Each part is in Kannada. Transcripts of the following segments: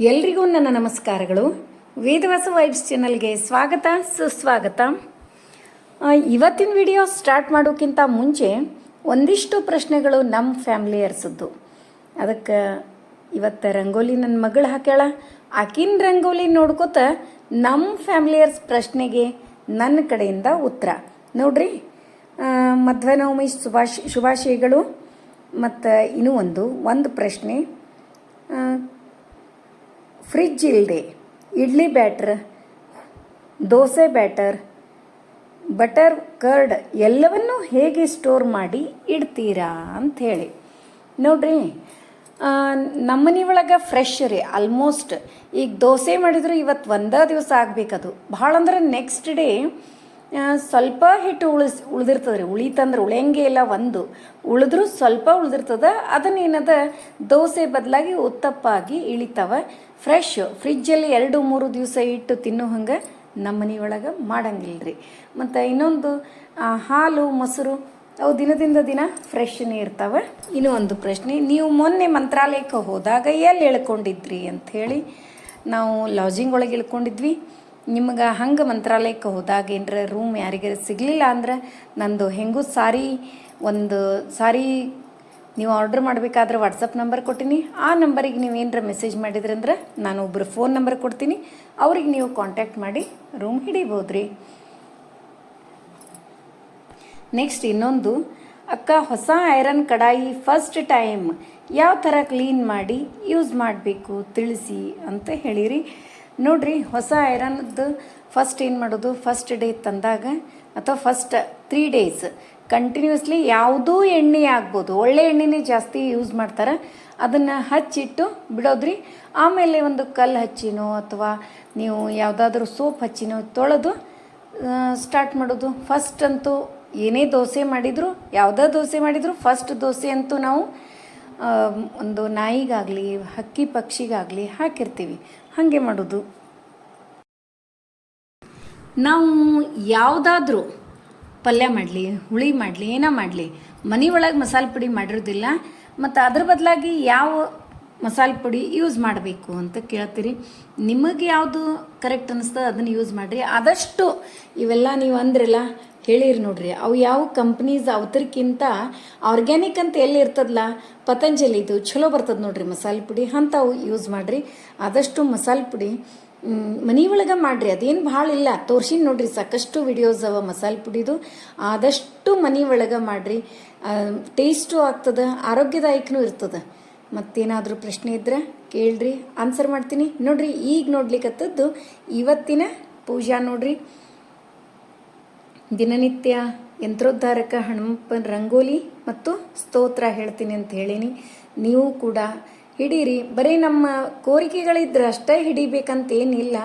ಎಲ್ರಿಗೂ ನನ್ನ ನಮಸ್ಕಾರಗಳು. ವೇದವಾಸ ವೈಬ್ಸ್ ಚಾನಲ್ಗೆ ಸ್ವಾಗತ, ಸುಸ್ವಾಗತ. ಇವತ್ತಿನ ವಿಡಿಯೋ ಸ್ಟಾರ್ಟ್ ಮಾಡೋಕ್ಕಿಂತ ಮುಂಚೆ ಒಂದಿಷ್ಟು ಪ್ರಶ್ನೆಗಳು ನಮ್ಮ ಫ್ಯಾಮಿಲಿಯರ್ಸದ್ದು ಅದಕ್ಕೆ ಇವತ್ತು ರಂಗೋಲಿ ನನ್ನ ಮಗಳು ಹಾಕ್ಯಾಳ. ಆಕಿನ ರಂಗೋಲಿ ನೋಡ್ಕೋತ ನಮ್ಮ ಫ್ಯಾಮಿಲಿಯರ್ಸ್ ಪ್ರಶ್ನೆಗೆ ನನ್ನ ಕಡೆಯಿಂದ ಉತ್ತರ. ನೋಡ್ರಿ ಮಧ್ವನವಮಿ ಶುಭಾಶ್, ಶುಭಾಶಯಗಳು. ಮತ್ತು ಇನ್ನೂ ಒಂದು ಒಂದು ಪ್ರಶ್ನೆ. ಫ್ರಿಜ್ ಇಲ್ಲದೆ idli batter, dosa batter, butter curd ಎಲ್ಲವನ್ನೂ ಹೇಗೆ ಸ್ಟೋರ್ ಮಾಡಿ ಇಡ್ತೀರಾ ಅಂತ ಹೇಳಿ ನೋಡ್ರಿ ನಮ್ಮನೆ ಒಳಗೆ ಫ್ರೆಶ್ ರೀ ಆಲ್ಮೋಸ್ಟ್ ಈಗ ದೋಸೆ ಮಾಡಿದ್ರು ಇವತ್ತು ಒಂದೇ ದಿವಸ ಆಗ್ಬೇಕದು. ಭಾಳ ಅಂದ್ರೆ ನೆಕ್ಸ್ಟ್ ಡೇ ಸ್ವಲ್ಪ ಹಿಟ್ಟು ಉಳಿಸ್ ಉಳ್ದಿರ್ತದೆ ರೀ ಉಳಿತಂದ್ರೆ ಉಳಿಯಂಗೆ ಇಲ್ಲ ಒಂದು. ಉಳಿದ್ರೂ ಸ್ವಲ್ಪ ಉಳ್ದಿರ್ತದ, ಅದನ್ನೇನದ, ದೋಸೆ ಬದಲಾಗಿ ಉತ್ತಪ್ಪಾಗಿ ಇಳಿತಾವ. ಫ್ರೆಶ್ ಫ್ರಿಜ್ಜಲ್ಲಿ ಎರಡು, ಮೂರು ದಿವಸ ಇಟ್ಟು ತಿನ್ನೋ ಹಂಗೆ ನಮ್ಮ ಮನೆಯೊಳಗೆ ಮಾಡಂಗಿಲ್ಲ ರೀ ಮತ್ತು ಇನ್ನೊಂದು ಹಾಲು, ಮೊಸರು, ಅವು ದಿನದಿಂದ ದಿನ ಫ್ರೆಶ್ನೇ ಇರ್ತಾವೆ. ಇನ್ನೂ ಒಂದು ಪ್ರಶ್ನೆ, ನೀವು ಮೊನ್ನೆ ಮಂತ್ರಾಲಯಕ್ಕೆ ಹೋದಾಗ ಎಲ್ಲಿ ಹೇಳ್ಕೊಂಡಿದ್ರಿ ಅಂಥೇಳಿ ನಾವು ಲಾಜಿಂಗ್ ಒಳಗೆ ಇಳ್ಕೊಂಡಿದ್ವಿ. ನಿಮ್ಗೆ ಹಂಗೆ ಮಂತ್ರಾಲಯಕ್ಕೆ ಹೋದಾಗ ಏನರ ರೂಮ್ ಯಾರಿಗಾರ ಸಿಗಲಿಲ್ಲ ಅಂದ್ರೆ ನಂದು ಹೆಂಗೂ ಸಾರಿ, ಒಂದು ಸಾರಿ ನೀವು ಆರ್ಡ್ರ್ ಮಾಡಬೇಕಾದ್ರೆ ವಾಟ್ಸಪ್ ನಂಬರ್ ಕೊಟ್ಟಿನಿ. ಆ ನಂಬರಿಗೆ ನೀವು ಏನರ ಮೆಸೇಜ್ ಮಾಡಿದ್ರಂದ್ರೆ ನಾನು ಒಬ್ಬರು ಫೋನ್ ನಂಬರ್ ಕೊಡ್ತೀನಿ. ಅವ್ರಿಗೆ ನೀವು ಕಾಂಟ್ಯಾಕ್ಟ್ ಮಾಡಿ ರೂಮ್ ಹಿಡಿಬೋದು ರೀ ನೆಕ್ಸ್ಟ್ ಇನ್ನೊಂದು, ಅಕ್ಕ ಹೊಸ ಐರನ್ ಕಡಾಯಿ ಫಸ್ಟ್ ಟೈಮ್ ಯಾವ ಥರ ಕ್ಲೀನ್ ಮಾಡಿ ಯೂಸ್ ಮಾಡಬೇಕು ತಿಳಿಸಿ ಅಂತ ಹೇಳಿರಿ. ನೋಡ್ರಿ, ಹೊಸ ಐರನ್ದು ಫಸ್ಟ್ ಏನು ಮಾಡೋದು? ಫಸ್ಟ್ ಡೇ ತಂದಾಗ ಅಥವಾ ಫಸ್ಟ್ ತ್ರೀ ಡೇಸ್ ಕಂಟಿನ್ಯೂಸ್ಲಿ ಯಾವುದೂ ಎಣ್ಣೆ ಆಗ್ಬೋದು. ಒಳ್ಳೆ ಎಣ್ಣೆನೇ ಜಾಸ್ತಿ ಯೂಸ್ ಮಾಡ್ತಾರೆ. ಅದನ್ನು ಹಚ್ಚಿಟ್ಟು ಬಿಡೋದ್ರಿ. ಆಮೇಲೆ ಒಂದು ಕಲ್ಲು ಹಚ್ಚಿನೋ ಅಥವಾ ನೀವು ಯಾವುದಾದ್ರೂ ಸೋಪ್ ಹಚ್ಚಿನೋ ತೊಳೆದು ಸ್ಟಾರ್ಟ್ ಮಾಡೋದು. ಫಸ್ಟ್ ಅಂತೂ ಏನೇ ದೋಸೆ ಮಾಡಿದರೂ, ಯಾವುದೇ ದೋಸೆ ಮಾಡಿದರೂ ಫಸ್ಟ್ ದೋಸೆ ಅಂತೂ ನಾವು ಒಂದು ನಾಯಿಗಾಗಲಿ, ಹಕ್ಕಿ ಪಕ್ಷಿಗಾಗಲಿ ಹಾಕಿರ್ತೀವಿ. ಹಾಗೆ ಮಾಡೋದು. ನಾವು ಯಾವುದಾದ್ರೂ ಪಲ್ಯ ಮಾಡಲಿ, ಹುಳಿ ಮಾಡಲಿ, ಏನೋ ಮಾಡಲಿ. ಮನೆ ಒಳಗೆ ಮಸಾಲೆ ಪುಡಿ ಮಾಡಿರೋದಿಲ್ಲ, ಮತ್ತು ಅದ್ರ ಬದಲಾಗಿ ಯಾವ ಮಸಾಲೆ ಪುಡಿ ಯೂಸ್ ಮಾಡಬೇಕು ಅಂತ ಕೇಳ್ತೀರಿ. ನಿಮಗೆ ಯಾವುದು ಕರೆಕ್ಟ್ ಅನ್ನಿಸ್ತದೆ ಅದನ್ನು ಯೂಸ್ ಮಾಡಿರಿ. ಆದಷ್ಟು ಇವೆಲ್ಲ ನೀವು ಅಂದ್ರಲ್ಲ ಹೇಳಿರಿ ನೋಡ್ರಿ. ಅವು ಯಾವ ಕಂಪ್ನೀಸ್ ಅವತರಕ್ಕಿಂತ ಆರ್ಗ್ಯಾನಿಕ್ ಅಂತ ಎಲ್ಲಿ ಇರ್ತದಲ್ಲ ಪತಂಜಲಿದು ಚಲೋ ಬರ್ತದೆ ನೋಡ್ರಿ ಮಸಾಲೆ ಪುಡಿ. ಅಂಥವು ಯೂಸ್ ಮಾಡಿರಿ. ಆದಷ್ಟು ಮಸಾಲೆ ಪುಡಿ ಮನೆ ಒಳಗೆ ಮಾಡ್ರಿ. ಅದೇನು ಭಾಳ ಇಲ್ಲ. ತೋರ್ಸಿನ ನೋಡ್ರಿ ಸಾಕಷ್ಟು ವಿಡಿಯೋಸ್ ಅವ ಮಸಾಲೆ ಪುಡಿದು. ಆದಷ್ಟು ಮನೆ ಒಳಗೆ ಮಾಡ್ರಿ. ಟೇಸ್ಟು ಆಗ್ತದೆ, ಆರೋಗ್ಯದಾಯಕನೂ ಇರ್ತದೆ. ಮತ್ತೇನಾದರೂ ಪ್ರಶ್ನೆ ಇದ್ರೆ ಕೇಳ್ರಿ. ಆನ್ಸರ್ ಮಾಡ್ತೀನಿ. ನೋಡ್ರಿ, ಈಗ ನೋಡ್ಲಿಕ್ಕತ್ತದ್ದು ಇವತ್ತಿನ ಪೂಜಾ ನೋಡ್ರಿ. ದಿನನಿತ್ಯ ಯಂತ್ರೋದ್ಧಾರಕ ಹನುಮಪ್ಪನ ರಂಗೋಲಿ ಮತ್ತು ಸ್ತೋತ್ರ ಹೇಳ್ತೀನಿ ಅಂತ ಹೇಳೀನಿ. ನೀವು ಕೂಡ ಹಿಡೀರಿ. ಬರೀ ನಮ್ಮ ಕೋರಿಕೆಗಳಿದ್ರೆ ಅಷ್ಟೇ ಹಿಡಿಬೇಕಂತ ಏನಿಲ್ಲ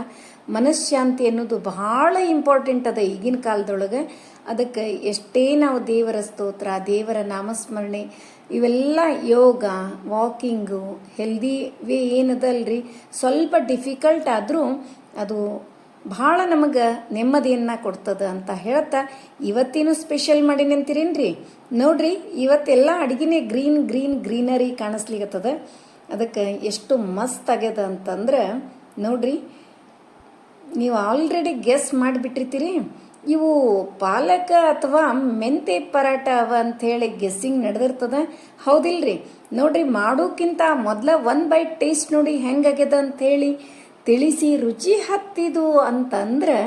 ಮನಃಶಾಂತಿ ಅನ್ನೋದು ಬಹಳ ಇಂಪಾರ್ಟೆಂಟ್ ಅದ ಈಗಿನ ಕಾಲದೊಳಗೆ. ಅದಕ್ಕೆ ಎಷ್ಟೇ ನಾವು ದೇವರ ಸ್ತೋತ್ರ, ದೇವರ ನಾಮಸ್ಮರಣೆ, ಇವೆಲ್ಲ ಯೋಗ, ವಾಕಿಂಗು ಹೆಲ್ದಿ ವೇ ಏನದಲ್ರಿ? ಸ್ವಲ್ಪ ಡಿಫಿಕಲ್ಟ್ ಆದರೂ ಅದು ಭಾಳ ನಮಗೆ ನೆಮ್ಮದಿಯನ್ನು ಕೊಡ್ತದ ಅಂತ ಹೇಳ್ತಾ ಇವತ್ತೇನು ಸ್ಪೆಷಲ್ ಮಾಡಿ ನಿಂತಿರೇನ್ರಿ ನೋಡ್ರಿ, ಇವತ್ತೆಲ್ಲ ಅಡುಗೆನೇ ಗ್ರೀನ್ ಗ್ರೀನ್ ಗ್ರೀನರಿ ಕಾಣಿಸ್ಲಿಕ್ಕತ್ತದ ಅದಕ್ಕೆ ಎಷ್ಟು ಮಸ್ತ್ ಆಗ್ಯದ ಅಂತಂದ್ರೆ, ನೋಡ್ರಿ, ನೀವು ಆಲ್ರೆಡಿ ಗೆಸ್ ಮಾಡಿಬಿಟ್ಟಿರ್ತೀರಿ. ಇವು ಪಾಲಕ ಅಥವಾ ಮೆಂತೆ ಪರಾಟ ಅವ ಅಂಥೇಳಿ ಗೆಸ್ಸಿಂಗ್ ನಡೆದಿರ್ತದ. ಹೌದಿಲ್ರಿ? ನೋಡ್ರಿ ಮಾಡೋಕ್ಕಿಂತ ಮೊದಲ ಒನ್ ಬೈಟ್ ಟೇಸ್ಟ್ ನೋಡಿ ಹೆಂಗಾಗ್ಯದ ಅಂಥೇಳಿ ತಿಳಿಸಿ ರುಚಿ ಹತ್ತಿದು ಅಂತಂದ್ರೆ,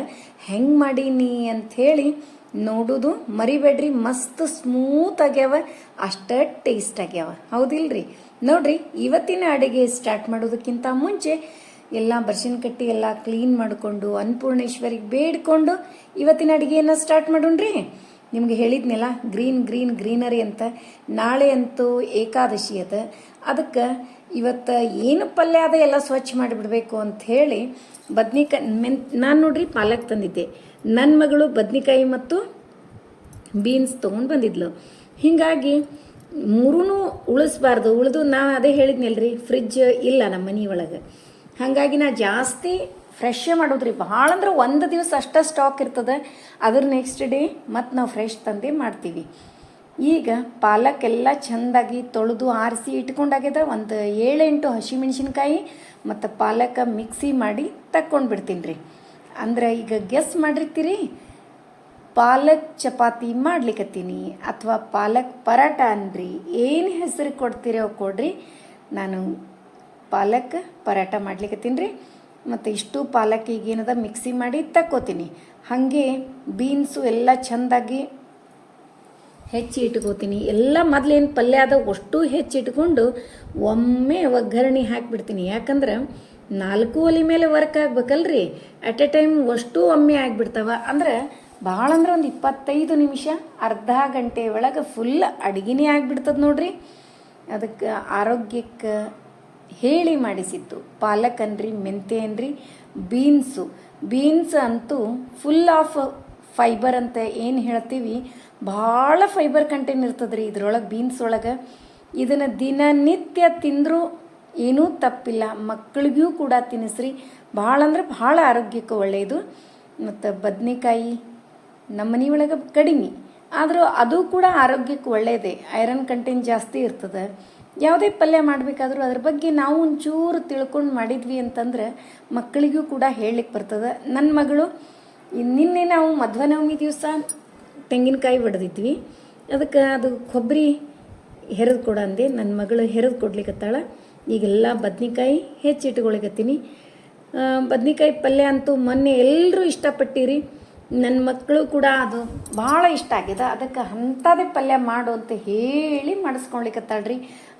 ಹೆಂಗೆ ಮಾಡೀನಿ? ಅಂಥೇಳಿ ನೋಡುದು ಮರಿಬೇಡ್ರಿ, ಮಸ್ತ್ ಸ್ಮೂತ್ ಆಗ್ಯಾವ, ಅಷ್ಟೇ ಟೇಸ್ಟ್ ಆಗ್ಯಾವ. ಹೌದಿಲ್ರಿ? ನೋಡ್ರಿ, ಇವತ್ತಿನ ಅಡುಗೆ ಸ್ಟಾರ್ಟ್ ಮಾಡೋದಕ್ಕಿಂತ ಮುಂಚೆ ಎಲ್ಲ ಬರ್ಶಿನ ಕಟ್ಟಿ ಎಲ್ಲ ಕ್ಲೀನ್ ಮಾಡಿಕೊಂಡು, ಅನ್ನಪೂರ್ಣೇಶ್ವರಿಗೆ ಬೇಡ್ಕೊಂಡು ಇವತ್ತಿನ ಅಡುಗೆಯನ್ನು ಸ್ಟಾರ್ಟ್ ಮಾಡೋಣ್ರಿ. ನಿಮ್ಗೆ ಹೇಳಿದ್ನಲ್ಲ, ಗ್ರೀನ್ ಗ್ರೀನ್, ಗ್ರೀನರಿ ಅಂತ. ನಾಳೆ ಅಂತೂ ಏಕಾದಶಿ ಅದ. ಅದಕ್ಕೆ ಇವತ್ತು ಏನು ಪಲ್ಯ ಅದ ಎಲ್ಲ ಸ್ವಚ್ಛ ಮಾಡಿಬಿಡ್ಬೇಕು ಅಂತ ಹೇಳಿ ಬದ್ನಿಕಾಯಿ ಮೆನ್ ನಾನು ನೋಡ್ರಿ ಪಾಲಕ್ ತಂದಿದ್ದೆ. ನನ್ನ ಮಗಳು ಬದ್ನಿಕಾಯಿ ಮತ್ತು ಬೀನ್ಸ್ ತೊಗೊಂಡು ಬಂದಿದ್ಲು. ಹೀಗಾಗಿ ಮೂರೂ ಉಳಿಸ್ಬಾರ್ದು. ಉಳಿದು ನಾನು ಅದೇ ಹೇಳಿದ್ನಲ್ರಿ ಫ್ರಿಜ್ ಇಲ್ಲ ನಮ್ಮ ಮನೆ ಒಳಗೆ. ಹಾಗಾಗಿ ನಾ ಜಾಸ್ತಿ ಫ್ರೆಶ್ ಮಾಡೋದ್ರಿ. ಭಾಳ ಅಂದ್ರೆ ಒಂದು ದಿವಸ ಅಷ್ಟೇ ಸ್ಟಾಕ್ ಇರ್ತದೆ. ಅದ್ರ ನೆಕ್ಸ್ಟ್ ಡೇ ಮತ್ತು ನಾವು ಫ್ರೆಶ್ ತಂದು ಮಾಡ್ತೀವಿ. ಈಗ ಪಾಲಕ್ ಎಲ್ಲ ಚೆಂದಾಗಿ ತೊಳೆದು ಆರಿಸಿ ಇಟ್ಕೊಂಡಾಗ್ಯದ ಒಂದು ಏಳೆಂಟು ಹಸಿಮೆಣ್ಸಿನ್ಕಾಯಿ ಮತ್ತು ಪಾಲಕ ಮಿಕ್ಸಿ ಮಾಡಿ ತಕ್ಕೊಂಡು ಬಿಡ್ತೀನಿ ರೀ ಅಂದ್ರೆ ಈಗ ಗೆಸ್ ಮಾಡಿರ್ತೀರಿ? ಪಾಲಕ್ ಚಪಾತಿ ಮಾಡ್ಲಿಕ್ಕತ್ತೀನಿ ಅಥವಾ ಪಾಲಕ್ ಪರಾಟ ಅನ್ರಿ. ಏನು ಹೆಸರು ಕೊಡ್ತೀರೋ ಕೊಡ್ರಿ. ನಾನು ಪಾಲಕ್ ಪರಾಟ ಮಾಡ್ಲಿಕ್ಕತ್ತೀನಿ ರೀ ಮತ್ತು ಇಷ್ಟು ಪಾಲಕ್ ಈಗ ಏನದ ಮಿಕ್ಸಿ ಮಾಡಿ ತಕ್ಕೋತೀನಿ. ಹಾಗೆ ಬೀನ್ಸು ಎಲ್ಲ ಚೆಂದಾಗಿ ಹೆಚ್ಚಿ ಇಟ್ಕೋತೀನಿ. ಎಲ್ಲ ಮೊದಲೇನು ಪಲ್ಯ ಅದ ಅಷ್ಟು ಹೆಚ್ಚಿಟ್ಕೊಂಡು ಒಮ್ಮೆ ಒಗ್ಗರಣೆ ಹಾಕಿಬಿಡ್ತೀನಿ. ಯಾಕಂದ್ರೆ ನಾಲ್ಕು ಒಲೆ ಮೇಲೆ ವರ್ಕ್ ಆಗ್ಬೇಕಲ್ರಿ. ಅಟ್ ಎ ಟೈಮ್ ಅಷ್ಟು ಒಮ್ಮೆ ಆಗಿಬಿಡ್ತಾವ. ಅಂದ್ರೆ ಭಾಳ ಅಂದ್ರೆ ಒಂದು ಇಪ್ಪತ್ತೈದು ನಿಮಿಷ ಅರ್ಧ ಗಂಟೆ ಒಳಗೆ ಫುಲ್ ಅಡುಗೆನೇ ಆಗಿಬಿಡ್ತದೆ ನೋಡ್ರಿ. ಅದಕ್ಕೆ ಆರೋಗ್ಯಕ್ಕೆ ಹೇಳಿ ಮಾಡಿಸಿತ್ತು ಪಾಲಕ್ ಅನ್ರಿ ಮೆಂತೆ ಅನ್ರಿ ಬೀನ್ಸು ಬೀನ್ಸ್ ಅಂತೂ ಫುಲ್ ಆಫ್ ಫೈಬರ್ ಅಂತ ಏನು ಹೇಳ್ತೀವಿ? ಭಾಳ ಫೈಬರ್ ಕಂಟೆಂಟ್ ಇರ್ತದೆ ರೀ ಇದ್ರೊಳಗೆ ಬೀನ್ಸ್ ಒಳಗೆ ಇದನ್ನು ದಿನನಿತ್ಯ ತಿಂದರೂ ಏನೂ ತಪ್ಪಿಲ್ಲ. ಮಕ್ಕಳಿಗೂ ಕೂಡ ತಿನ್ನಿಸ್ರಿ. ಭಾಳ ಅಂದ್ರೆ ಭಾಳ ಆರೋಗ್ಯಕ್ಕೆ ಒಳ್ಳೆಯದು ಮತ್ತು ಬದನೆಕಾಯಿ ನಮ್ಮ ಮನೆ ಒಳಗೆ ಕಡಿಮೆ. ಆದರೂ ಅದು ಕೂಡ ಆರೋಗ್ಯಕ್ಕೆ ಒಳ್ಳೆಯದೇ ಐರನ್ ಕಂಟೆಂಟ್ ಜಾಸ್ತಿ ಇರ್ತದೆ. ಯಾವುದೇ ಪಲ್ಯ ಮಾಡಬೇಕಾದ್ರೂ ಅದ್ರ ಬಗ್ಗೆ ನಾವು ಒಂಚೂರು ತಿಳ್ಕೊಂಡು ಮಾಡಿದ್ವಿ ಅಂತಂದ್ರೆ ಮಕ್ಕಳಿಗೂ ಕೂಡ ಹೇಳಲಿಕ್ಕೆ ಬರ್ತದೆ. ನನ್ನ ಮಗಳು ನಿನ್ನೆ ನಾವು ಮಧ್ವನವಮಿ ದಿವಸ ತೆಂಗಿನಕಾಯಿ ಹೊಡೆದಿದ್ವಿ ಅದಕ್ಕೆ ಅದು ಕೊಬ್ಬರಿ ಹೆರೆದು ಕೊಡ ಅಂದೆ. ನನ್ನ ಮಗಳು ಹೆರೆದು ಕೊಡ್ಲಿಕ್ಕತ್ತಾಳ ಈಗೆಲ್ಲ ಬದ್ನಿಕಾಯಿ ಹೆಚ್ಚಿಟ್ಕೊಳಿಕತ್ತೀನಿ ಬದ್ನಿಕಾಯಿ ಪಲ್ಯ ಅಂತೂ ಮೊನ್ನೆ ಎಲ್ಲರೂ ಇಷ್ಟಪಟ್ಟಿರಿ. ನನ್ನ ಮಕ್ಕಳು ಕೂಡ ಅದು ಭಾಳ ಇಷ್ಟ ಆಗ್ಯದ. ಅದಕ್ಕೆ ಅಂಥದೇ ಪಲ್ಯ ಮಾಡು ಅಂತ ಹೇಳಿ ಮಾಡಿಸ್ಕೊಳ್ಲಿಕ್ಕತ್ತಾಳ್ರಿ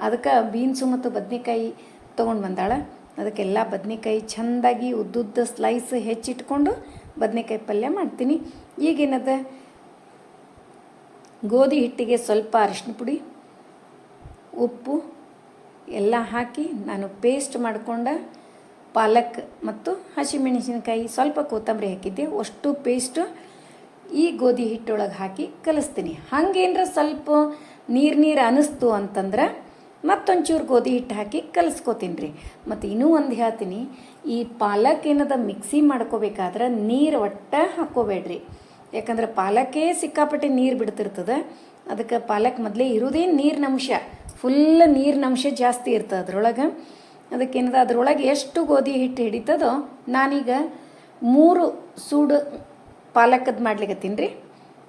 ಅದಕ್ಕೆ ಬೀನ್ಸು ಮತ್ತು ಬದ್ನಿಕಾಯಿ ತೊಗೊಂಡು ಬಂದಾಳ. ಅದಕ್ಕೆಲ್ಲ ಬದ್ನೆಕಾಯಿ ಚೆಂದಾಗಿ ಉದ್ದುದ್ದ ಸ್ಲೈಸ್ ಹೆಚ್ಚಿಟ್ಕೊಂಡು ಬದ್ನೆಕಾಯಿ ಪಲ್ಯ ಮಾಡ್ತೀನಿ. ಈಗೇನದ? ಗೋಧಿ ಹಿಟ್ಟಿಗೆ ಸ್ವಲ್ಪ ಅರಿಶಿನ ಪುಡಿ, ಉಪ್ಪು ಎಲ್ಲ ಹಾಕಿ ನಾನು ಪೇಸ್ಟ್ ಮಾಡಿಕೊಂಡ ಪಾಲಕ್ ಮತ್ತು ಹಸಿಮೆಣಸಿನಕಾಯಿ ಸ್ವಲ್ಪ ಕೊತ್ತಂಬರಿ ಹಾಕಿದ್ದೆ. ಅಷ್ಟು ಪೇಸ್ಟು ಈ ಗೋಧಿ ಹಿಟ್ಟೊಳಗೆ ಹಾಕಿ ಕಲಿಸ್ತೀನಿ. ಹಾಗೇನ್ರ ಸ್ವಲ್ಪ ನೀರು ನೀರು ಅನಿಸ್ತು ಅಂತಂದ್ರೆ ಮತ್ತೊಂಚೂರು ಗೋಧಿ ಹಿಟ್ಟು ಹಾಕಿ ಕಲಿಸ್ಕೋತೀನಿ ರೀ ಮತ್ತು ಇನ್ನೂ ಒಂದು ಹೇಳ್ತೀನಿ, ಈ ಪಾಲಕ್ ಏನದ ಮಿಕ್ಸಿ ಮಾಡ್ಕೋಬೇಕಾದ್ರೆ ನೀರು ಒಟ್ಟ ಹಾಕ್ಕೋಬೇಡ್ರಿ ಯಾಕಂದ್ರೆ ಪಾಲಕೇ ಸಿಕ್ಕಾಪಟ್ಟೆ ನೀರು ಬಿಡ್ತಿರ್ತದೆ. ಅದಕ್ಕೆ ಪಾಲಕ್ ಮೊದಲೇ ಇರೋದೇ ನೀರಿನ ಅಂಶ ಫುಲ್ ನೀರಿನ ಅಂಶ ಜಾಸ್ತಿ ಇರ್ತದೆ ಅದ್ರೊಳಗೆ. ಅದಕ್ಕೇನದ, ಅದ್ರೊಳಗೆ ಎಷ್ಟು ಗೋಧಿ ಹಿಟ್ಟು ಹಿಡಿತದೋ, ನಾನೀಗ ಮೂರು ಸೂಡು ಪಾಲಕದ್ದು ಮಾಡ್ಲಿಕತ್ತೀನಿ ರೀ.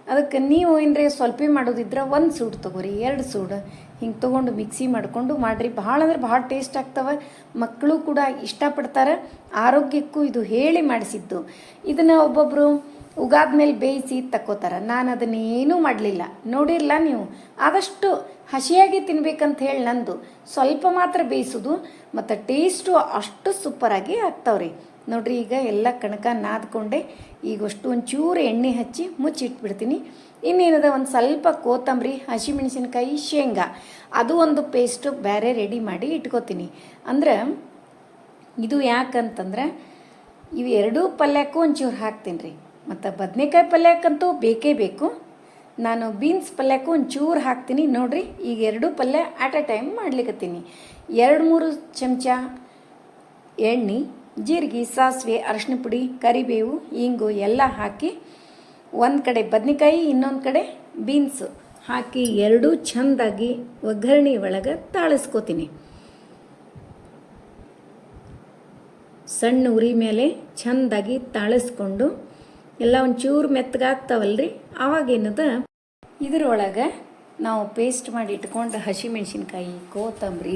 ಅದಕ್ಕೆ ನೀವು ಏನ್ರಿ, ಸ್ವಲ್ಪ ಮಾಡೋದಿದ್ರೆ ಒಂದು ಸೂಡು ತೊಗೋರಿ, ಎರಡು ಸೂಡು. ಹಿಂಗೆ ತೊಗೊಂಡು ಮಿಕ್ಸಿ ಮಾಡಿಕೊಂಡು ಮಾಡಿರಿ. ಭಾಳ ಅಂದ್ರೆ ಭಾಳ ಟೇಸ್ಟ್ ಆಗ್ತವೆ. ಮಕ್ಕಳು ಕೂಡ ಇಷ್ಟಪಡ್ತಾರೆ. ಆರೋಗ್ಯಕ್ಕೂ ಇದು ಹೇಳಿ ಮಾಡಿಸಿದ್ದು. ಇದನ್ನು ಒಬ್ಬೊಬ್ಬರು ಉಗಾದ ಮೇಲೆ ಬೇಯಿಸಿ ತಕ್ಕೋತಾರೆ. ನಾನು ಅದನ್ನೇನೂ ಮಾಡಲಿಲ್ಲ. ನೋಡಿರಲ್ಲ ನೀವು. ಆದಷ್ಟು ಹಸಿಯಾಗಿ ತಿನ್ಬೇಕಂತ ಹೇಳಿ ನಂದು. ಸ್ವಲ್ಪ ಮಾತ್ರ ಬೇಯಿಸೋದು, ಮತ್ತು ಟೇಸ್ಟು ಅಷ್ಟು ಸೂಪರಾಗಿ ಆಗ್ತಾವ್ರಿ. ನೋಡ್ರಿ ಈಗ ಎಲ್ಲ ಕಣಕ ನಾದ್ಕೊಂಡೆ. ಈಗ ಅಷ್ಟು ಒಂಚೂರು ಎಣ್ಣೆ ಹಚ್ಚಿ ಮುಚ್ಚಿಟ್ಬಿಡ್ತೀನಿ. ಇನ್ನೇನದ ಒಂದು ಸ್ವಲ್ಪ ಕೋತಂಬರಿ ಹಸಿಮೆಣಸಿನ್ಕಾಯಿ, ಶೇಂಗಾ. ಅದು ಒಂದು ಪೇಸ್ಟು ಬೇರೆ ರೆಡಿ ಮಾಡಿ ಇಟ್ಕೋತೀನಿ. ಅಂದ್ರೆ ಇದು ಯಾಕಂತಂದ್ರೆ ಇವು ಎರಡೂ ಪಲ್ಯಕ್ಕೂ ಒಂಚೂರು ಹಾಕ್ತೀನಿ ರೀ ಮತ್ತು ಬದನೆಕಾಯಿ ಪಲ್ಯಕ್ಕಂತೂ ಬೇಕೇ ಬೇಕು. ನಾನು ಬೀನ್ಸ್ ಪಲ್ಯಕ್ಕೂ ಒಂಚೂರು ಹಾಕ್ತೀನಿ. ನೋಡ್ರಿ, ಈಗ ಎರಡೂ ಪಲ್ಯ ಆಟ್ ಅ ಟೈಮ್ ಮಾಡ್ಲಿಕ್ಕತ್ತೀನಿ ಎರಡು ಮೂರು ಚಮಚ ಎಣ್ಣೆ, ಜೀರಿಗೆ, ಸಾಸಿವೆ ಅರಶಿನ ಪುಡಿ, ಕರಿಬೇವು, ಇಂಗು ಎಲ್ಲ ಹಾಕಿ ಒಂದು ಕಡೆ ಬದನೆಕಾಯಿ, ಇನ್ನೊಂದು ಕಡೆ ಬೀನ್ಸು ಹಾಕಿ ಎರಡೂ ಚೆಂದಾಗಿ ಒಗ್ಗರಣೆ ಒಳಗೆ ತಾಳಿಸ್ಕೋತೀನಿ. ಸಣ್ಣ ಉರಿ ಮೇಲೆ ಚೆಂದಾಗಿ ತಾಳಿಸ್ಕೊಂಡು ಎಲ್ಲ ಒಂಚೂರು ಮೆತ್ತಗಾಗ್ತಾವಲ್ರಿ ಆವಾಗೇನದ ಇದ್ರೊಳಗೆ ನಾವು ಪೇಸ್ಟ್ ಮಾಡಿ ಇಟ್ಕೊಂಡು ಹಸಿಮೆಣ್ಸಿನ್ಕಾಯಿ, ಕೊತ್ತಂಬರಿ,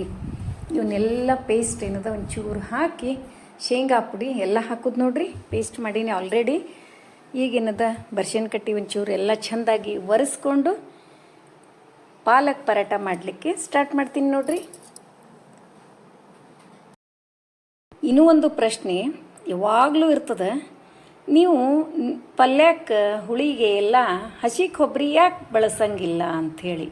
ಇವನ್ನೆಲ್ಲ ಪೇಸ್ಟ್ ಏನದ ಒಂಚೂರು ಹಾಕಿ ಶೇಂಗಾ ಪುಡಿ ಎಲ್ಲ ಹಾಕೋದು ನೋಡ್ರಿ. ಪೇಸ್ಟ್ ಮಾಡೀನಿ ಆಲ್ರೆಡಿ ಈಗೇನದ ಬರ್ಷನ್ ಕಟ್ಟಿ ಒಂಚೂರು ಎಲ್ಲ ಚೆಂದಾಗಿ ಒರೆಸ್ಕೊಂಡು ಪಾಲಕ್ ಪರಾಟ ಮಾಡಲಿಕ್ಕೆ ಸ್ಟಾರ್ಟ್ ಮಾಡ್ತೀನಿ ನೋಡ್ರಿ. ಇನ್ನೂ ಒಂದು ಪ್ರಶ್ನೆ, ಯಾವಾಗಲೂ ಇರ್ತದೆ ನೀವು ಪಲ್ಯಕ್ಕೆ, ಹುಳಿಗೆ ಎಲ್ಲ ಹಸಿ ಕೊಬ್ಬರಿ ಯಾಕೆ ಬಳಸಂಗಿಲ್ಲ ಅಂಥೇಳಿ.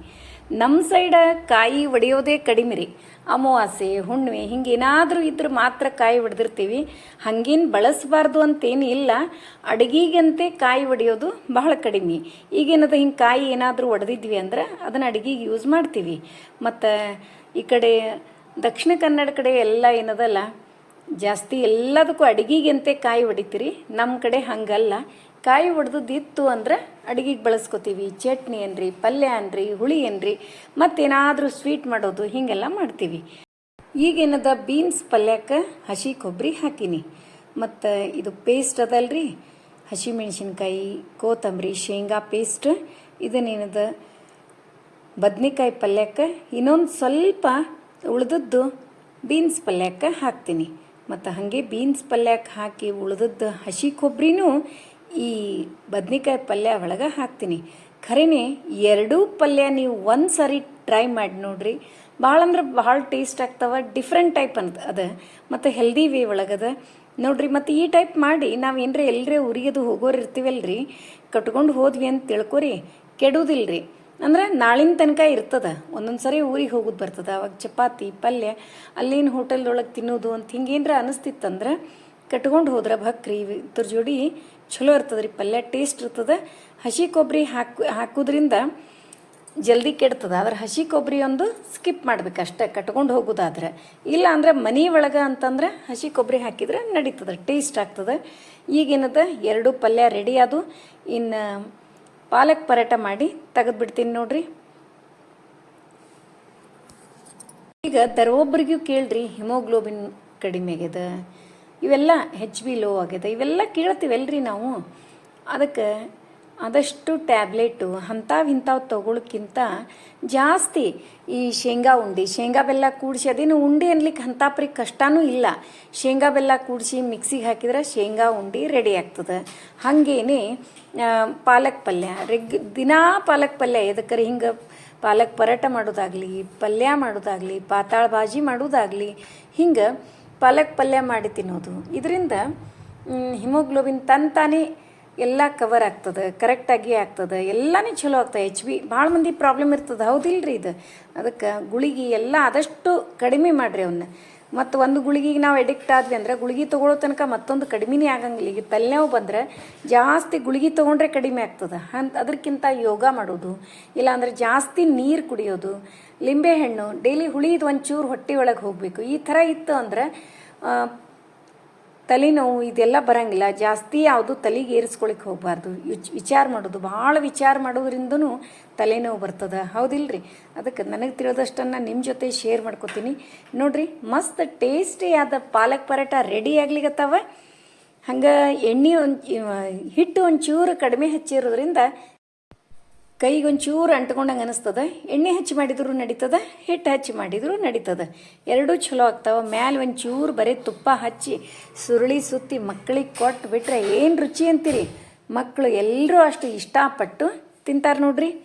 ನಮ್ಮ ಸೈಡ ಕಾಯಿ ಒಡೆಯೋದೇ ಕಡಿಮೆ ರೀ. ಅಮಾವಾಸೆ ಹುಣ್ಣಿಮೆ, ಹಿಂಗೇನಾದರೂ ಇದ್ರೆ ಮಾತ್ರ ಕಾಯಿ ಹೊಡೆದಿರ್ತೀವಿ ಹಂಗೇನು ಬಳಸಬಾರ್ದು ಅಂತೇನು ಇಲ್ಲ. ಅಡುಗೆಗಂತೆ ಕಾಯಿ ಒಡೆಯೋದು ಬಹಳ ಕಡಿಮೆ. ಈಗೇನದ ಹಿಂಗೆ ಕಾಯಿ ಏನಾದರೂ ಒಡೆದಿದ್ವಿ ಅಂದ್ರೆ ಅದನ್ನು ಅಡುಗೆಗೆ ಯೂಸ್ ಮಾಡ್ತೀವಿ. ಮತ್ತು ಈ ಕಡೆ ದಕ್ಷಿಣ ಕನ್ನಡ ಕಡೆ ಎಲ್ಲ ಏನದಲ್ಲ ಜಾಸ್ತಿ ಎಲ್ಲದಕ್ಕೂ ಅಡುಗೆಗಂತೆ ಕಾಯಿ ಹೊಡಿತೀರಿ. ನಮ್ಮ ಕಡೆ ಹಂಗಲ್ಲ. ಕಾಯಿ ಒಡೆದದ್ದು ಇತ್ತು ಅಂದ್ರೆ ಅಡುಗೆಗೆ ಬಳಸ್ಕೊತೀವಿ. ಚಟ್ನಿ ಅನ್ರಿ ಪಲ್ಯ ಅನ್ರಿ ಹುಳಿ ಏನ್ರಿ, ಮತ್ತೇನಾದರೂ ಸ್ವೀಟ್ ಮಾಡೋದು ಹೀಗೆಲ್ಲ ಮಾಡ್ತೀವಿ. ಈಗೇನದ ಬೀನ್ಸ್ ಪಲ್ಯಕ್ಕೆ ಹಸಿ ಕೊಬ್ಬರಿ ಹಾಕೀನಿ. ಮತ್ತು ಇದು ಪೇಸ್ಟ್ ಅದಲ್ರಿ. ಹಸಿ ಮೆಣಸಿನ್ಕಾಯಿ ಕೋತಂಬರಿ ಶೇಂಗಾ ಪೇಸ್ಟ್ ಇದನ್ನೇನದ ಬದನೆಕಾಯಿ ಪಲ್ಯಕ್ಕೆ ಇನ್ನೊಂದು ಸ್ವಲ್ಪ ಉಳಿದದ್ದು ಬೀನ್ಸ್ ಪಲ್ಯಕ್ಕೆ ಹಾಕ್ತೀನಿ. ಮತ್ತು ಹಾಗೆ ಬೀನ್ಸ್ ಪಲ್ಯಕ್ಕೆ ಹಾಕಿ ಉಳಿದದ್ದು ಹಸಿ ಕೊಬ್ಬರಿನೂ ಈ ಬದ್ನಿಕಾಯಿ ಪಲ್ಯ ಒಳಗೆ ಹಾಕ್ತೀನಿ. ಖರೇನೆ, ಎರಡೂ ಪಲ್ಯ ನೀವು ಒಂದು ಸಾರಿ ಟ್ರೈ ಮಾಡಿ ನೋಡ್ರಿ. ಭಾಳ ಅಂದ್ರೆ ಭಾಳ ಟೇಸ್ಟ್ ಆಗ್ತಾವ ಡಿಫ್ರೆಂಟ್ ಟೈಪ್ ಅಂತ ಅದ. ಮತ್ತು ಹೆಲ್ದಿ ವೇ ಒಳಗದ ನೋಡ್ರಿ, ಮತ್ತು ಈ ಟೈಪ್ ಮಾಡಿ ನಾವು ಏನರ ಎಲ್ಲರೇ ಉರಿಯೋದು ಹೋಗೋರು ಇರ್ತೀವಲ್ರಿ ಕಟ್ಕೊಂಡು ಹೋದ್ವಿ ಅಂತ ತಿಳ್ಕೊರಿ ಕೆಡುವುದಿಲ್ರಿ ಅಂದ್ರೆ ನಾಳಿನ ತನಕ ಇರ್ತದ. ಒಂದೊಂದು ಸರಿ ಊರಿಗೆ ಹೋಗೋದು ಬರ್ತದ. ಅವಾಗ ಚಪಾತಿ, ಪಲ್ಯ, ಅಲ್ಲಿನ ಹೋಟೆಲ್ದೊಳಗೆ ತಿನ್ನೋದು ಅಂತ ಹಿಂಗೇನ್ರ ಅನಿಸ್ತಿತ್ತಂದ್ರೆ ಕಟ್ಕೊಂಡು ಹೋದ್ರೆ ಭಕ್ರಿ, ಇದ್ರ ಜೋಡಿ ಚಲೋ ಇರ್ತದ್ರಿ ಪಲ್ಯ, ಟೇಸ್ಟ್ ಇರ್ತದೆ. ಹಸಿ ಕೊಬ್ಬರಿ ಹಾಕು, ಹಾಕೋದ್ರಿಂದ ಜಲ್ದಿ ಕೆಡ್ತದೆ. ಆದ್ರೆ ಹಸಿ ಕೊಬ್ಬರಿ ಒಂದು ಸ್ಕಿಪ್ ಮಾಡ್ಬೇಕು ಅಷ್ಟೇ ಕಟ್ಕೊಂಡು ಹೋಗೋದಾದ್ರೆ. ಇಲ್ಲ ಅಂದ್ರೆ ಮನೆ ಒಳಗೆ ಅಂತಂದ್ರೆ ಹಸಿ ಕೊಬ್ಬರಿ ಹಾಕಿದ್ರೆ ನಡೀತದೆ, ಟೇಸ್ಟ್ ಆಗ್ತದೆ. ಈಗೇನದ? ಎರಡು ಪಲ್ಯ ರೆಡಿ ಅದು ಇನ್ನು ಪಾಲಕ್ ಪರೋಟ ಮಾಡಿ ತೆಗೆದ್ಬಿಡ್ತೀನಿ ನೋಡ್ರಿ. ಈಗ ದರೊಬ್ಬರಿಗೂ ಕೇಳ್ರಿ, ಹಿಮೋಗ್ಲೋಬಿನ್ ಕಡಿಮೆ ಆಗ್ಯದ, ಇವೆಲ್ಲ ಹೆಚ್ ಬಿ ಲೋ ಆಗ್ಯದ, ಇವೆಲ್ಲ ಕೇಳ್ತೀವಲ್ರಿ ನಾವು. ಅದಕ್ಕೆ ಆದಷ್ಟು ಟ್ಯಾಬ್ಲೆಟು ಅಂಥವು ಇಂಥವು ತೊಗೊಳಕ್ಕಿಂತ ಜಾಸ್ತಿ ಈ ಶೇಂಗಾ ಉಂಡೆ, ಶೇಂಗಾ ಬೆಲ್ಲ ಕೂಡಿಸಿ ಅದೇನು ಉಂಡಿ ಅನ್ಲಿಕ್ಕೆ ಅಂಥಪ್ರಿ ಕಷ್ಟನೂ ಇಲ್ಲ. ಶೇಂಗಾ ಬೆಲ್ಲ ಕೂಡಿಸಿ ಮಿಕ್ಸಿಗೆ ಹಾಕಿದ್ರೆ ಶೇಂಗಾ ಉಂಡೆ ರೆಡಿ ಆಗ್ತದೆ. ಹಾಗೇನೆ ಪಾಲಕ್ ಪಲ್ಯ. ರೆಗ್, ದಿನಾ ಪಾಲಕ್ ಪಲ್ಯ, ಎದಕ್ಕರೆ ಹಿಂಗೆ ಪಾಲಕ್ ಪರೋಟ ಮಾಡೋದಾಗಲಿ, ಪಲ್ಯ ಮಾಡೋದಾಗಲಿ, ಪಾತಾಳ ಭಾಜಿ ಮಾಡೋದಾಗಲಿ, ಹಿಂಗೆ ಪಾಲಕ್ ಪಲ್ಯ ಮಾಡಿ ತಿನ್ನೋದು. ಇದರಿಂದ ಹಿಮೋಗ್ಲೋಬಿನ್ ತಂತಾನೇ ಎಲ್ಲ ಕವರ್ ಆಗ್ತದೆ ಕರೆಕ್ಟಾಗಿ ಆಗ್ತದೆ, ಎಲ್ಲನೇ ಚಲೋ ಆಗ್ತದೆ. ಎಚ್ ಬಿ ಭಾಳ ಮಂದಿ ಪ್ರಾಬ್ಲಮ್ ಇರ್ತದೆ. ಹೌದಿಲ್ರಿ ಇದು? ಅದಕ್ಕೆ ಗುಳಿಗೆ ಎಲ್ಲ ಆದಷ್ಟು ಕಡಿಮೆ ಮಾಡಿರಿ ಅವನ್ನ ಮತ್ತು ಒಂದು ಗುಳಿಗೆಗೆ ನಾವು ಎಡಿಕ್ಟ್ ಆದ್ವಿ ಅಂದ್ರೆ ಗುಳಿಗೆ ತೊಗೊಳ್ಳೋ ತನಕ ಮತ್ತೊಂದು ಕಡಿಮೆನೇ ಆಗಂಗಿಲ್ಲ. ಈಗ ತಲೆನೋವು ಬಂದರೆ ಜಾಸ್ತಿ ಗುಳಿಗೆ ತೊಗೊಂಡ್ರೆ ಕಡಿಮೆ ಆಗ್ತದೆ. ಅಂತ ಅದಕ್ಕಿಂತ ಯೋಗ ಮಾಡೋದು ಇಲ್ಲಾಂದ್ರೆ ಜಾಸ್ತಿ ನೀರು ಕುಡಿಯೋದು ಲಿಂಬೆಹಣ್ಣು ಡೈಲಿ ಹುಳಿದು ಒಂಚೂರು ಹೊಟ್ಟೆ ಒಳಗೆ ಹೋಗಬೇಕು. ಈ ಥರ ಇತ್ತು ಅಂದ್ರೆ ತಲೆನೋವು ಇದೆಲ್ಲ ಬರಂಗಿಲ್ಲ. ಜಾಸ್ತಿ ಯಾವುದು ತಲೆಗೆ ಏರಿಸ್ಕೊಳಕ್ಕೆ ಹೋಗಬಾರ್ದು. ವಿಚಾರ ಮಾಡೋದು, ಭಾಳ ವಿಚಾರ ಮಾಡೋದ್ರಿಂದನೂ ತಲೆನೋವು ಬರ್ತದೆ. ಹೌದಿಲ್ರಿ? ಅದಕ್ಕೆ ನನಗೆ ತಿಳಿದಷ್ಟನ್ನು ನಿಮ್ಮ ಜೊತೆ ಶೇರ್ ಮಾಡ್ಕೋತೀನಿ. ನೋಡಿರಿ, ಮಸ್ತ್ ಟೇಸ್ಟಿಯಾದ ಪಾಲಕ್ ಪರೋಟ ರೆಡಿ ಆಗ್ಲಿಕತ್ತಾವ. ಹಂಗೆ ಎಣ್ಣೆ ಒಂದು ಹಿಟ್ಟು ಒಂಚೂರು ಕಡಿಮೆ ಹಚ್ಚಿರೋದ್ರಿಂದ ಕೈಗೆ ಒಂಚೂರು ಅಂಟ್ಕೊಂಡಂಗೆ ಅನಿಸ್ತದೆ, ಎಣ್ಣೆ ಹಚ್ಚಿ ಮಾಡಿದ್ರು ನಡೀತದೆ, ಹಿಟ್ಟು ಹಚ್ಚಿ ಮಾಡಿದ್ರು ನಡೀತದೆ. ಎರಡೂ ಚಲೋ ಆಗ್ತಾವೆ. ಮ್ಯಾಲೆ ಒಂಚೂರು ಬರೀ ತುಪ್ಪ ಹಚ್ಚಿ ಸುರುಳಿ ಸುತ್ತಿ ಮಕ್ಕಳಿಗೆ ಕೊಟ್ಟು ಬಿಟ್ಟರೆ ಏನು ರುಚಿ ಅಂತೀರಿ? ಮಕ್ಕಳು ಎಲ್ಲರೂ ಅಷ್ಟು ಇಷ್ಟಪಟ್ಟು ತಿಂತಾರೆ ನೋಡ್ರಿ.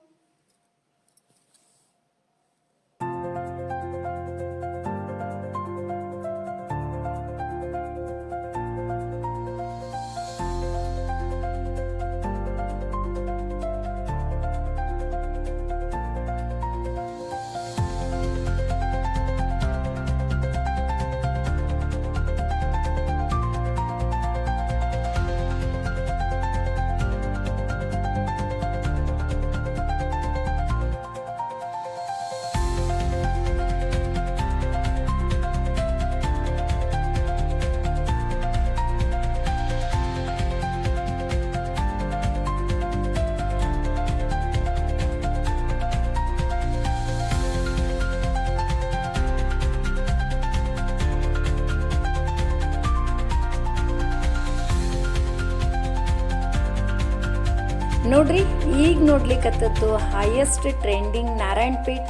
ನೋಡ್ರಿ, ಈಗ ನೋಡ್ಲಿಕ್ಕತ್ತದ್ದು ಹೈಯೆಸ್ಟ್ ಟ್ರೆಂಡಿಂಗ್ ನಾರಾಯಣ್ ಪೇಟ್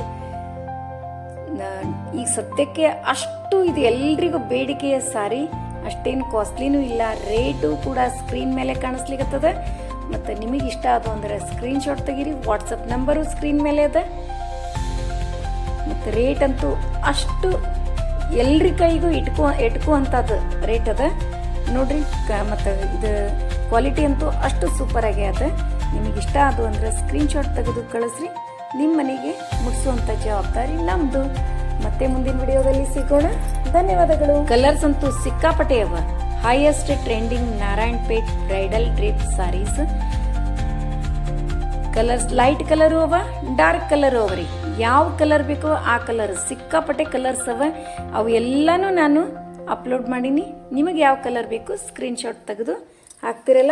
ಈಗ ಸದ್ಯಕ್ಕೆ ಅಷ್ಟು ಇದು ಎಲ್ರಿಗೂ ಬೇಡಿಕೆಯ ಸಾರಿ, ಅಷ್ಟೇನು ಕಾಸ್ಟ್ಲಿನೂ ಇಲ್ಲ ರೇಟು ಕೂಡ ಸ್ಕ್ರೀನ್ ಮೇಲೆ ಕಾಣಿಸ್ಲಿಕ್ಕತ್ತದ ಮತ್ತು ನಿಮಗೆ ಇಷ್ಟ ಅದು ಅಂದ್ರೆ ಸ್ಕ್ರೀನ್ ಶಾಟ್ ತೆಗೀರಿ ವಾಟ್ಸಪ್ ನಂಬರು ಸ್ಕ್ರೀನ್ ಮೇಲೆ ಅದ. ಮತ್ತು ರೇಟ್ ಅಂತೂ ಅಷ್ಟು ಎಲ್ರಿ ಕೈಗೂ ಇಟ್ಕೊ ಅಂಥದ್ದು ರೇಟ್ ಅದ. ನೋಡ್ರಿ, ಕ, ಮತ್ತು ಇದು ಕ್ವಾಲಿಟಿ ಅಂತೂ ಅಷ್ಟು ಸೂಪರ್ ಆಗಿ ಅದ ಅಂದ್ರೆ ಸ್ಕ್ರೀನ್ ಶಾಟ್ ತೆಗೆದು ಕಳಿಸ್ರಿ. ನಿಮ್ಮ ಮನೆಗೆ ಮುಗಿಸುವಂಥ ಜವಾಬ್ದಾರಿ ನಮ್ಮದು ಮತ್ತೆ ಮುಂದಿನ ವಿಡಿಯೋದಲ್ಲಿ ಸಿಗೋಣ. ಧನ್ಯವಾದಗಳು. ಕಲರ್ಸ್ ಅಂತೂ ಸಿಕ್ಕಾಪಟ್ಟೆ ಅವ. Highest trending Narayanpet bridal drape sarees colours light colour ಅವ ಡಾರ್ಕ್ ಕಲರು ಅವ ರೀ. ಯಾವ ಕಲರ್ ಬೇಕೋ ಆ ಕಲರ್ ಸಿಕ್ಕಾಪಟ್ಟೆ ಕಲರ್ಸ್ ಅವ. ಅವು ಎಲ್ಲನೂ ನಾನು ಅಪ್ಲೋಡ್ ಮಾಡೀನಿ. ನಿಮಗೆ ಯಾವ ಕಲರ್ ಬೇಕು ಸ್ಕ್ರೀನ್ಶಾಟ್ ತೆಗೆದು ಹಾಕ್ತಿರಲ್ಲ?